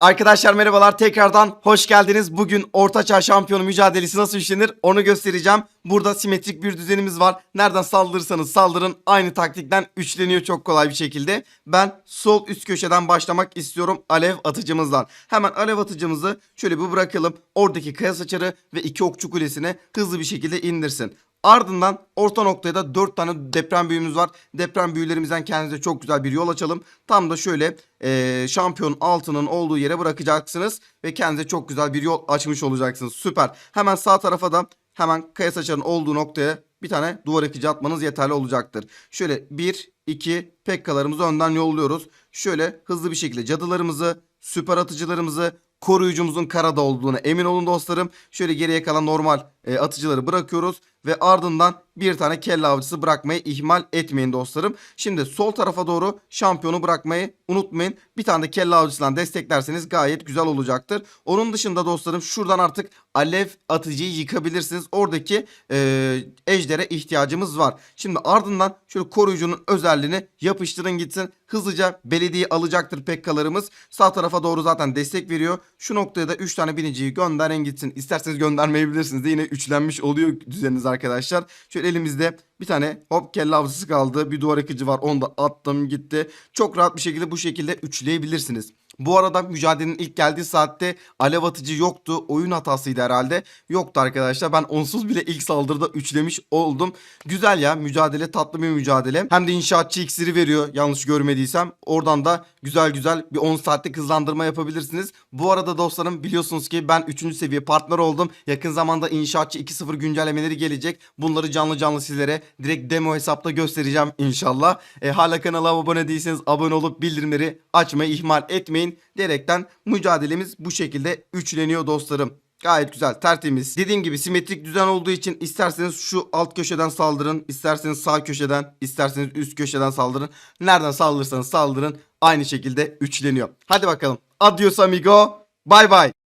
Arkadaşlar merhabalar tekrardan hoş geldiniz. Bugün Ortaçağ Şampiyonu mücadelesi nasıl işlenir onu göstereceğim. Burada simetrik bir düzenimiz var. Nereden saldırırsanız saldırın aynı taktikten üçleniyor çok kolay bir şekilde. Ben sol üst köşeden başlamak istiyorum alev atıcımızdan. Hemen alev atıcımızı şöyle bir bırakalım. Oradaki kaya saçarı ve iki okçu kulesine hızlı bir şekilde indirsin. Ardından orta noktaya da 4 tane deprem büyümüz var. Deprem büyülerimizden kendinize çok güzel bir yol açalım. Tam da şöyle eee şampiyon altının olduğu yere bırakacaksınız. Ve kendinize çok güzel bir yol açmış olacaksınız. Süper. Hemen sağ tarafa da hemen kaya saçarın olduğu noktaya bir tane duvar yıkıcı atmanız yeterli olacaktır. Şöyle 1, 2 pekkalarımızı önden yolluyoruz. Şöyle hızlı bir şekilde cadılarımızı, süper atıcılarımızı, koruyucumuzun karada olduğuna emin olun dostlarım. Şöyle geriye kalan normal e, atıcıları bırakıyoruz ve ardından bir tane kelle avcısı bırakmayı ihmal etmeyin dostlarım. Şimdi sol tarafa doğru şampiyonu bırakmayı unutmayın. Bir tane de kelle avcısından desteklerseniz gayet güzel olacaktır. Onun dışında dostlarım şuradan artık alev atıcıyı yıkabilirsiniz. Oradaki e, ejdere ihtiyacımız var. Şimdi ardından şöyle koruyucunun özelliğini yapıştırın gitsin. Hızlıca belediye alacaktır pekkalarımız. Sağ tarafa doğru zaten destek veriyor. Şu noktaya da 3 tane biniciyi gönderin gitsin. İsterseniz göndermeyebilirsiniz de yine üçlenmiş oluyor düzeniniz arkadaşlar. Şöyle elimizde bir tane hop kelle avcısı kaldı. Bir duvar akıcı var. Onu da attım gitti. Çok rahat bir şekilde bu şekilde üçleyebilirsiniz. Bu arada mücadelenin ilk geldiği saatte alev atıcı yoktu. Oyun hatasıydı herhalde. Yoktu arkadaşlar. Ben onsuz bile ilk saldırıda üçlemiş oldum. Güzel ya mücadele tatlı bir mücadele. Hem de inşaatçı iksiri veriyor yanlış görmediysem. Oradan da güzel güzel bir 10 saatlik hızlandırma yapabilirsiniz. Bu arada dostlarım biliyorsunuz ki ben 3. seviye partner oldum. Yakın zamanda inşaatçı 2.0 güncellemeleri gelecek. Bunları canlı canlı sizlere direkt demo hesapta göstereceğim inşallah. E, hala kanala abone değilseniz abone olup bildirimleri açmayı ihmal etmeyin. Diyerekten mücadelemiz bu şekilde üçleniyor dostlarım. Gayet güzel tertemiz. Dediğim gibi simetrik düzen olduğu için isterseniz şu alt köşeden saldırın. isterseniz sağ köşeden, isterseniz üst köşeden saldırın. Nereden saldırırsanız saldırın. Aynı şekilde üçleniyor. Hadi bakalım. Adios amigo. Bye bye.